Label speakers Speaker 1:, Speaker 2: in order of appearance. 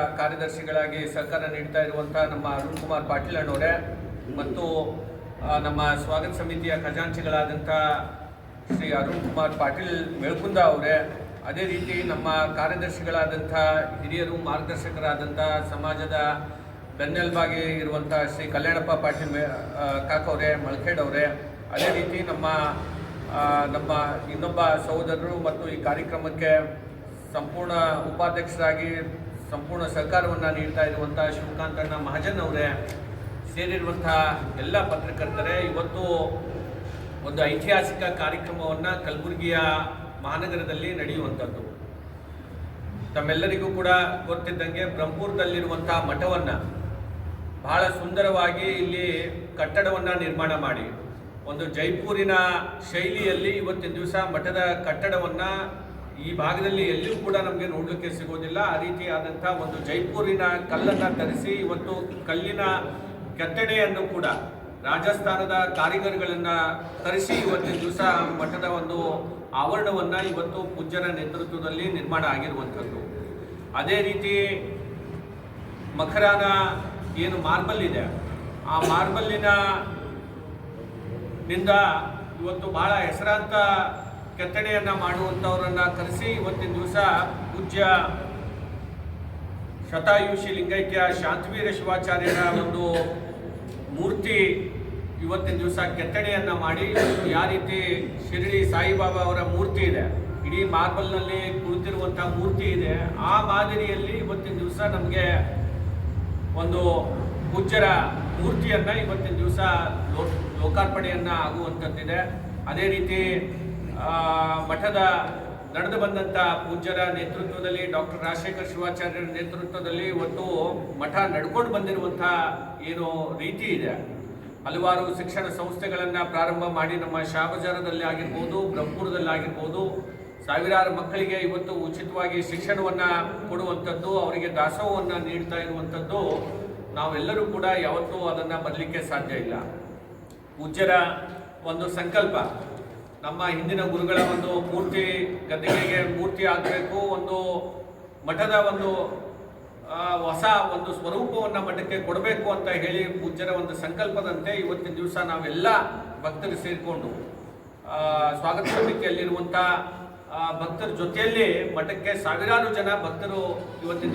Speaker 1: ಕಾರ್ಯದರ್ಶಿಗಳಾಗಿ ಸಹಕಾರ ನೀಡ್ತಾ ಇರುವಂತಹ ನಮ್ಮ ಅರುಣ್ ಕುಮಾರ್ ಪಾಟೀಲ್ ಅಣ್ಣವರೇ ಮತ್ತು ನಮ್ಮ ಸ್ವಾಗತ ಸಮಿತಿಯ ಖಜಾಂಚಿಗಳಾದಂಥ ಶ್ರೀ ಅರುಣ್ ಕುಮಾರ್ ಪಾಟೀಲ್ ಮೆಳ್ಕುಂದ ಅವರೇ. ಅದೇ ರೀತಿ ನಮ್ಮ ಕಾರ್ಯದರ್ಶಿಗಳಾದಂಥ ಹಿರಿಯರು, ಮಾರ್ಗದರ್ಶಕರಾದಂಥ ಸಮಾಜದ ಬೆನ್ನೆಲುಬಾಗಿ ಇರುವಂಥ ಶ್ರೀ ಕಲ್ಯಾಣಪ್ಪ ಪಾಟೀಲ್ ಕಾಕವ್ರೆ ಮಳ್ಖೇಡ್ ಅವರೇ. ಅದೇ ರೀತಿ ನಮ್ಮ ನಮ್ಮ ಇನ್ನೊಬ್ಬ ಸಹೋದರರು ಮತ್ತು ಈ ಕಾರ್ಯಕ್ರಮಕ್ಕೆ ಸಂಪೂರ್ಣ ಉಪಾಧ್ಯಕ್ಷರಾಗಿ ಸಂಪೂರ್ಣ ಸಹಕಾರವನ್ನು ನೀಡ್ತಾ ಇರುವಂಥ ಶಿವಕಾಂತಣ್ಣ ಮಹಾಜನ್ ಅವರೇ ಸೇರಿರುವಂಥ ಎಲ್ಲ ಪತ್ರಕರ್ತರೇ, ಇವತ್ತು ಒಂದು ಐತಿಹಾಸಿಕ ಕಾರ್ಯಕ್ರಮವನ್ನು ಕಲಬುರಗಿಯ ಮಹಾನಗರದಲ್ಲಿ ನಡೆಯುವಂಥದ್ದು. ತಮ್ಮೆಲ್ಲರಿಗೂ ಕೂಡ ಗೊತ್ತಿದ್ದಂಗೆ ಬ್ರಹ್ಮಪುರದಲ್ಲಿರುವಂಥ ಮಠವನ್ನು ಬಹಳ ಸುಂದರವಾಗಿ ಇಲ್ಲಿ ಕಟ್ಟಡವನ್ನು ನಿರ್ಮಾಣ ಮಾಡಿ. ಒಂದು ಜೈಪುರಿನ ಶೈಲಿಯಲ್ಲಿ ಇವತ್ತಿನ ದಿವಸ ಮಠದ ಕಟ್ಟಡವನ್ನು ಈ ಭಾಗದಲ್ಲಿ ಎಲ್ಲಿಯೂ ಕೂಡ ನಮಗೆ ನೋಡಲಿಕ್ಕೆ ಸಿಗೋದಿಲ್ಲ. ಆ ರೀತಿಯಾದಂಥ ಒಂದು ಜೈಪುರಿನ ಕಲ್ಲನ್ನು ತರಿಸಿ, ಇವತ್ತು ಕಲ್ಲಿನ ಕೆತ್ತನೆಯನ್ನು ಕೂಡ ರಾಜಸ್ಥಾನದ ಕಾರಿಗರ್ಗಳನ್ನು ತರಿಸಿ ಇವತ್ತಿನ ದಿವಸ ಮಠದ ಒಂದು ಆವರಣವನ್ನು ಇವತ್ತು ಪೂಜ್ಯರ ನೇತೃತ್ವದಲ್ಲಿ ನಿರ್ಮಾಣ ಆಗಿರುವಂಥದ್ದು. ಅದೇ ರೀತಿ ಮಖರಾನ ಏನು ಮಾರ್ಬಲ್ ಇದೆ. ಆ ಮಾರ್ಬಲ್ಲಿನ ನಿಂದ ಇವತ್ತು ಬಹಳ ಹೆಸರಾಂತ ಕೆತ್ತನೆಯನ್ನ ಮಾಡುವಂಥವರನ್ನು ಕರೆಸಿ ಇವತ್ತಿನ ದಿವಸ ಪೂಜ್ಯ ಶತಾಯುಷಿ ಲಿಂಗೈಕ್ಯ ಶಾಂತವೀರ ಶಿವಾಚಾರ್ಯರ ಒಂದು ಮೂರ್ತಿ ಇವತ್ತಿನ ದಿವಸ ಕೆತ್ತನೆಯನ್ನು ಮಾಡಿ ಯಾವ ರೀತಿ ಶಿರಡಿ ಸಾಯಿಬಾಬಾ ಅವರ ಮೂರ್ತಿ ಇದೆ, ಇಡೀ ಮಾರ್ಬಲ್ನಲ್ಲಿ ಕುಳಿತಿರುವಂಥ ಮೂರ್ತಿ ಇದೆ, ಆ ಮಾದರಿಯಲ್ಲಿ ಇವತ್ತಿನ ದಿವಸ ನಮಗೆ ಒಂದು ಪೂಜ್ಯರ ಮೂರ್ತಿಯನ್ನು ಇವತ್ತಿನ ದಿವಸ ಲೋಕಾರ್ಪಣೆಯನ್ನು ಆಗುವಂಥದ್ದಿದೆ ಅದೇ ರೀತಿ ಮಠದ ನಡೆದು ಬಂದಂಥ ಪೂಜ್ಯರ ನೇತೃತ್ವದಲ್ಲಿ ಡಾಕ್ಟರ್ ರಾಜಶೇಖರ್ ಶಿವಾಚಾರ್ಯರ ನೇತೃತ್ವದಲ್ಲಿ ಒಂದು ಮಠ ನಡ್ಕೊಂಡು ಬಂದಿರುವಂಥ ಏನು ರೀತಿ ಇದೆ. ಹಲವಾರು ಶಿಕ್ಷಣ ಸಂಸ್ಥೆಗಳನ್ನು ಪ್ರಾರಂಭ ಮಾಡಿ ನಮ್ಮ ಶಾಬಜಾರದಲ್ಲಿ ಆಗಿರ್ಬೋದು, ಬ್ರಹ್ಮಪುರದಲ್ಲಿ ಆಗಿರ್ಬೋದು, ಸಾವಿರಾರು ಮಕ್ಕಳಿಗೆ ಇವತ್ತು ಉಚಿತವಾಗಿ ಶಿಕ್ಷಣವನ್ನು ಕೊಡುವಂಥದ್ದು, ಅವರಿಗೆ ದಾಸೋಹವನ್ನು ನೀಡ್ತಾ ಇರುವಂಥದ್ದು, ನಾವೆಲ್ಲರೂ ಕೂಡ ಯಾವತ್ತೂ ಅದನ್ನು ಬರಲಿಕ್ಕೆ ಸಾಧ್ಯ ಇಲ್ಲ. ಪೂಜ್ಯರ ಒಂದು ಸಂಕಲ್ಪ. ನಮ್ಮ ಹಿಂದಿನ ಗುರುಗಳ ಒಂದು ಮೂರ್ತಿ ಗದ್ದಿಗೆಗೆ ಮೂರ್ತಿ ಆಗಬೇಕು, ಒಂದು ಮಠದ ಒಂದು ಹೊಸ ಒಂದು ಸ್ವರೂಪವನ್ನು ಮಠಕ್ಕೆ ಕೊಡಬೇಕು ಅಂತ ಹೇಳಿ ಪೂಜ್ಯರ ಒಂದು ಸಂಕಲ್ಪದಂತೆ ಇವತ್ತಿನ ದಿವಸ ನಾವೆಲ್ಲ ಭಕ್ತರು ಸೇರಿಕೊಂಡು ಸ್ವಾಗತ ಸಮಿತಿಯಲ್ಲಿರುವಂಥ ಭಕ್ತರ ಜೊತೆಯಲ್ಲಿ ಮಠಕ್ಕೆ ಸಾವಿರಾರು ಜನ ಭಕ್ತರು ಇವತ್ತಿನ